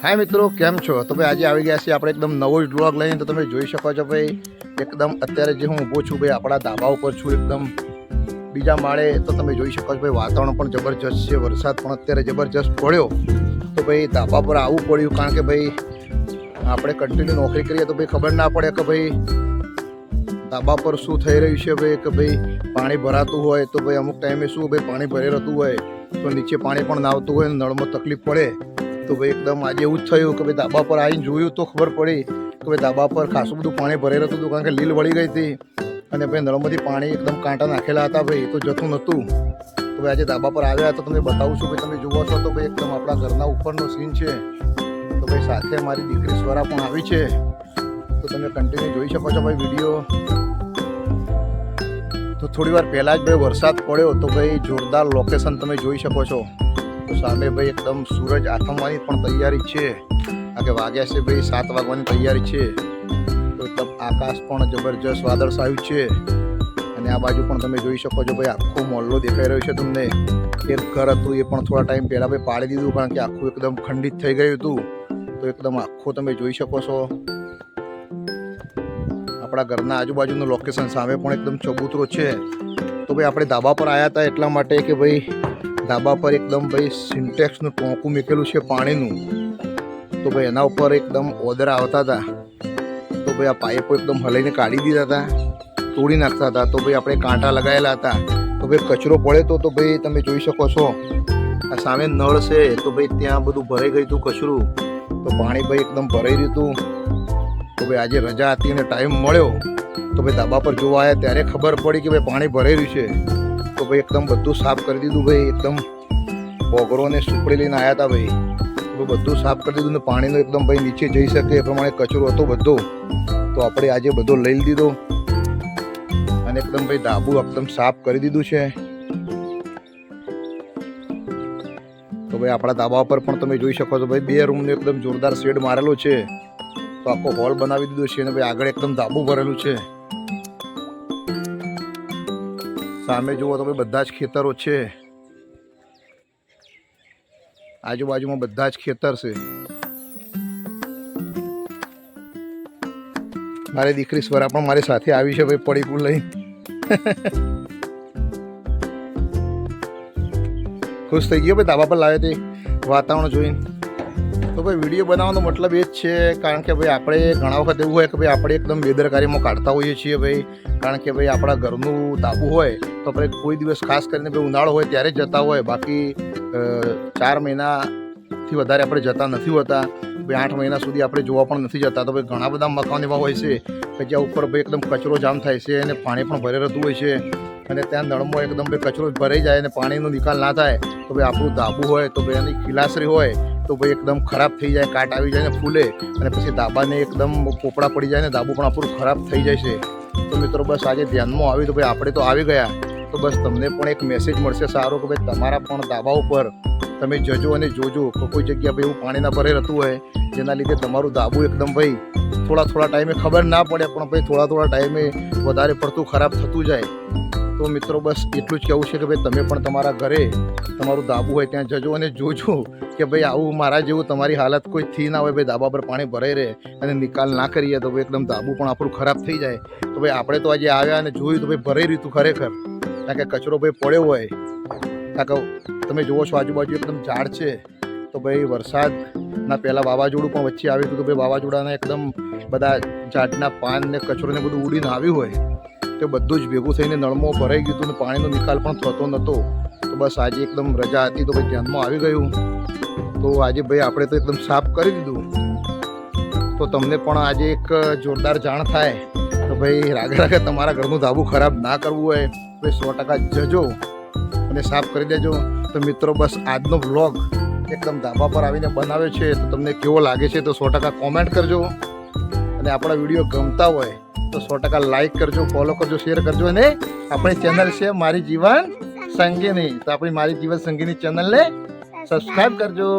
હા મિત્રો, કેમ છો? તો ભાઈ આજે આવી ગયા છીએ આપણે એકદમ નવો જ બ્લોગ લઈને. તો તમે જોઈ શકો છો ભાઈ, એકદમ અત્યારે જે હું ઊભો છું ભાઈ, આપણા ધાબા ઉપર છું એકદમ. બીજા માળે તો તમે જોઈ શકો છો ભાઈ, વાતાવરણ પણ જબરજસ્ત છે, વરસાદ પણ અત્યારે જબરજસ્ત પડ્યો. તો ભાઈ, ધાબા પર આવવું પડ્યું કારણ કે ભાઈ, આપણે કન્ટિન્યુ નોકરી કરીએ તો ભાઈ ખબર ના પડે કે ભાઈ, ધાબા પર શું થઈ રહ્યું છે ભાઈ, કે ભાઈ, પાણી ભરાતું હોય તો ભાઈ અમુક ટાઈમે શું ભાઈ, પાણી ભરે રહેતું હોય, તો નીચે પાણી પણ ના આવતું હોય નળમાં તકલીફ પડે. તો ભાઈ એકદમ આજે એવું જ થયું કે ભાઈ ધાબા પર આવીને જોયું તો ખબર પડી કે ભાઈ ધાબા પર ખાસું બધું પાણી ભરેલું હતું, કારણ કે લીલ વળી ગઈ હતી. અને ભાઈ નળમાંથી પાણી એકદમ કાંટા નાખેલા હતા ભાઈ તો જતું નહોતું. તો ભાઈ આજે ધાબા પર આવ્યા તો તમને બતાવું છું ભાઈ તમે જુઓ છો તો ભાઈ એકદમ આપણા ઘરના ઉપરનો સીન છે. તો ભાઈ સાથે મારી દીકરી સ્વરા પણ આવી છે. તો તમે કન્ટિન્યુ જોઈ શકો છો ભાઈ વીડિયો તો થોડી વાર પહેલાં જ ભાઈ વરસાદ પડ્યો તો ભાઈ જોરદાર લોકેશન તમે જોઈ શકો છો. તો સામે ભાઈ એકદમ સૂરજ આથમવાની પણ તૈયારી છે. કારણ કે વાગ્યા છે ભાઈ, સાત વાગવાની તૈયારી છે. તો એકદમ આકાશ પણ જબરજસ્ત વાદળછાયું છે. અને આ બાજુ પણ તમે જોઈ શકો છો ભાઈ, આખો મોલ્લો દેખાઈ રહ્યો છે તમને. એક ઘર હતું, એ પણ થોડા ટાઈમ પહેલાં ભાઈ પાડી દીધું, કારણ કે આખું એકદમ ખંડિત થઈ ગયું હતું. તો એકદમ આખું તમે જોઈ શકો છો. આપણા ઘરના આજુબાજુનું લોકેશન સામે પણ એકદમ ચબૂતરો છે. તો ભાઈ, આપણે ધાબા પર આવ્યા હતા એટલા માટે કે ભાઈ ધાબા પર એકદમ ભાઈ સિન્ટેક્સનું ટોંકું મૂકેલું છે પાણીનું. તો ભાઈ એના ઉપર એકદમ ઓદરા આવતા હતા. તો ભાઈ આ પાઇપો એકદમ હલાઈને કાઢી દીધા હતા. તોડી નાખતા હતા. તો ભાઈ આપણે કાંટા લગાવેલા હતા. તો ભાઈ કચરો પડે તો તો ભાઈ તમે જોઈ શકો છો. આ સામે નળ છે. તો ભાઈ ત્યાં બધું ભરાઈ ગયું હતું કચરું. તો પાણી ભાઈ એકદમ ભરાઈ રહ્યું હતું. તો ભાઈ આજે રજા હતી અને ટાઈમ મળ્યો. તો ભાઈ ધાબા પર જોવા આવ્યા ત્યારે ખબર પડી કે ભાઈ પાણી ભરાઈ રહ્યું છે. તો ભાઈ એકદમ બધું સાફ કરી દીધું ભાઈ, એકદમ બોગરો ને સુપડી લઈને આવ્યા હતા ભાઈ. બધું સાફ કરી દીધું ને પાણીનો એકદમ ભાઈ નીચે જઈ શકે એ પ્રમાણે કચરો હતો બધો. તો આપણે આજે બધો લઈ લીધો. અને એકદમ ભાઈ ધાબુ એકદમ સાફ કરી દીધું છે. તો ભાઈ આપણા ધાબા પર પણ તમે જોઈ શકો છો ભાઈ, બે રૂમનો એકદમ જોરદાર શેડ મારેલો છે. તો આખો હોલ બનાવી દીધો છે અને ભાઈ આગળ એકદમ ધાબુ ભરેલું છે. સામે જુઓ તો ભાઈ બધા જ ખેતરો છે. આજુબાજુમાં બધા જ ખેતર છે. મારી દીકરી સ્વરા પણ મારી સાથે આવી છે ભાઈ પડીકું લઈ. ખુશ થઈ ગયો ભાઈ ધાબા પર લાવ્યો તે વાતાવરણ જોઈને. તો ભાઈ વીડિયો બનાવવાનો મતલબ એ જ છે, કારણ કે ભાઈ આપણે ઘણા વખત એવું હોય કે ભાઈ આપણે એકદમ બેદરકારીમાં કાઢતા હોઈએ છીએ ભાઈ, કારણ કે ભાઈ આપણા ઘરનું તાબુ હોય તો આપણે કોઈ દિવસ ખાસ કરીને ભાઈ ઉનાળો હોય ત્યારે જતા હોય, બાકી ચાર મહિનાથી વધારે આપણે જતા નથી હોતા, ભાઈ આઠ મહિના સુધી આપણે જોવા પણ નથી જતા, તો ભાઈ ઘણા બધા મકાન એવા હોય છે કે જ્યાં ઉપર ભાઈ એકદમ કચરો જામ થાય છે અને પાણી પણ ભરે રહેતું હોય છે અને ત્યાં નળમાં એકદમ કચરો ભરાઈ જાય અને પાણીનો નિકાલ ના થાય, તો ભાઈ આપણું ધાબુ હોય, તો ભાઈ એની ખીલાસરી હોય તો ભાઈ એકદમ ખરાબ થઈ જાય, કાટ આવી જાય ને ફૂલે અને પછી ધાબાને એકદમ પોપડા પડી જાય ને દાબુ પણ આપણું ખરાબ થઈ જાય છે. તો મિત્રો બસ આજે ધ્યાનમાં આવ્યું તો ભાઈ આપણે તો આવી ગયા. તો બસ તમને પણ એક મેસેજ મળશે સારો કે ભાઈ તમારા પણ દાબા ઉપર તમે જજો અને જોજો. કે કોઈ જગ્યા ભાઈ એવું પાણીના ભરે રહેતું હોય, જેના લીધે તમારું દાબું એકદમ ભાઈ થોડા થોડા ટાઈમે ખબર ના પડે, પણ ભાઈ થોડા થોડા ટાઈમે વધારે પડતું ખરાબ થતું જાય. તો મિત્રો બસ એટલું જ કહેવું છે કે ભાઈ તમે પણ તમારા ઘરે તમારું દાબું હોય ત્યાં જજો અને જોજો. કે ભાઈ આવું મારા જેવું તમારી હાલત કોઈ થી ના હોય, ભાઈ ધાબા પર પાણી ભરાઈ રહે અને નિકાલ ના કરીએ તો ભાઈ એકદમ ધાબુ પણ આપણું ખરાબ થઈ જાય. તો ભાઈ આપણે તો આજે આવ્યા અને જોયું તો ભાઈ ભરાઈ રહ્યું હતું ખરેખર. કારણ કે કચરો ભાઈ પડ્યો હોય. કારણ કે તમે જુઓ છો આજુબાજુ એકદમ ઝાડ છે. તો ભાઈ વરસાદના પહેલાં વાવાઝોડું પણ વચ્ચે આવ્યું હતું તો ભાઈ વાવાઝોડાના એકદમ બધા ઝાડના પાન ને કચરો ને બધું ઉડીને આવ્યું હોય. તો બધું જ ભેગું થઈને નળમાં ભરાઈ ગયું હતું ને પાણીનો નિકાલ પણ થતો નહોતો તો બસ આજે એકદમ રજા હતી તો ભાઈ ધ્યાનમાં આવી ગયું. તો આજે ભાઈ આપણે તો એકદમ સાફ કરી દીધું. તો તમને પણ આજે એક જોરદાર જાણ થાય. તો ભાઈ રાગે રાગે તમારા ઘરનું ધાબું ખરાબ ના કરવું હોય, તો સો ટકા જજો અને સાફ કરી દેજો. તો મિત્રો, બસ આજનો વ્લોગ એકદમ ધાબા પર આવીને બનાવ્યો છે. તો તમને કેવો લાગે છે તો સો ટકા કોમેન્ટ કરજો. અને આપણા વીડિયો ગમતા હોય તો સો ટકા લાઈક કરજો ફોલો કરજો શેર કરજો અને આપણી ચેનલ છે મારી જીવન સંગીની. તો આપણી મારી જીવન સંગીની ચેનલને સબસ્ક્રાઈબ કરજો.